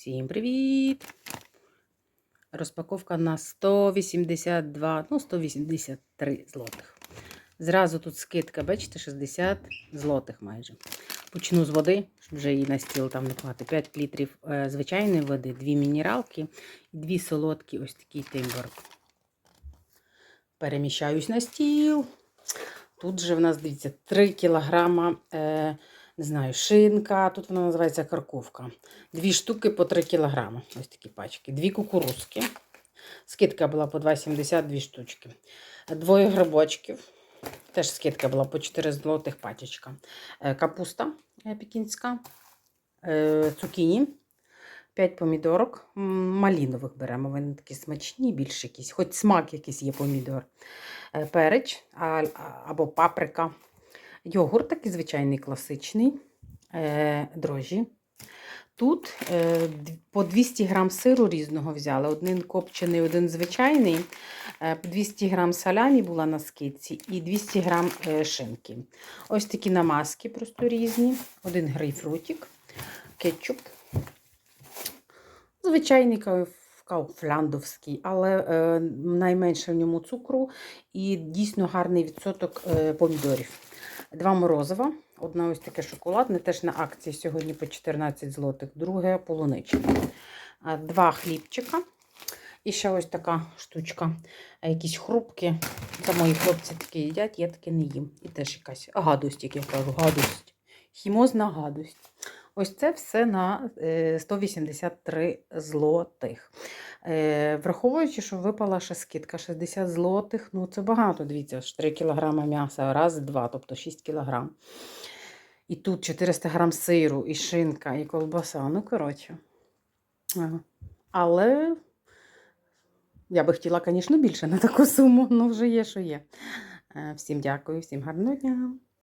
Всім привіт! Розпаковка на 182, ну 183 злотих. Зразу тут скидка, бачите, 60 злотих майже. Почну з води, щоб вже її на стіл там не клати. 5 літрів е, звичайної води, 2 мінералки і 2 солодкі ось такий тимборг. Переміщаюсь на стіл. Тут же в нас, дивіться, 3 кілограма, е, не знаю, шинка, тут вона називається карковка. Дві штуки по 3 кілограми. Ось такі пачки. Дві кукурузки. Скидка була по 2,70 дві штучки. Двоє грибочків. Теж скидка була по 4 злотих пачечка. Е, Капуста е, пекінська, е, цукіні, 5 помідорок. Малінових беремо. Вони такі смачні, більш якісь, хоч смак якийсь є помідор. Переч або паприка. Йогурт такий звичайний класичний. Е, Дрожжі. Тут е, по 200 грам сиру різного взяли. Один копчений, один звичайний. Е, 200 грам салямі була на скидці і 200 грам е, шинки. Ось такі намазки просто різні. Один грейпфрутик, кетчуп. Звичайний кау- кауфляндовський, але е, найменше в ньому цукру і дійсно гарний відсоток е, помідорів. Два морозива. Одна ось таке шоколадне, теж на акції сьогодні по 14 злотих, друге полуничне. Два хлібчика. І ще ось така штучка. Якісь хрупки. Це мої хлопці такі їдять, я таке не їм. І теж якась гадость, як я кажу, гадость. Хімозна гадость. Ось це все на е, 183 злотих. Е, Враховуючи, що випала ще скидка 60 злотих, ну це багато, дивіться, 3 кг м'яса, раз, два, тобто 6 кг. І тут 400 грам сиру, і шинка, і колбаса. Ну, коротше. Але я би хотіла, звісно, більше на таку суму, ну вже є, що є. Е, Всім дякую, всім гарного дня.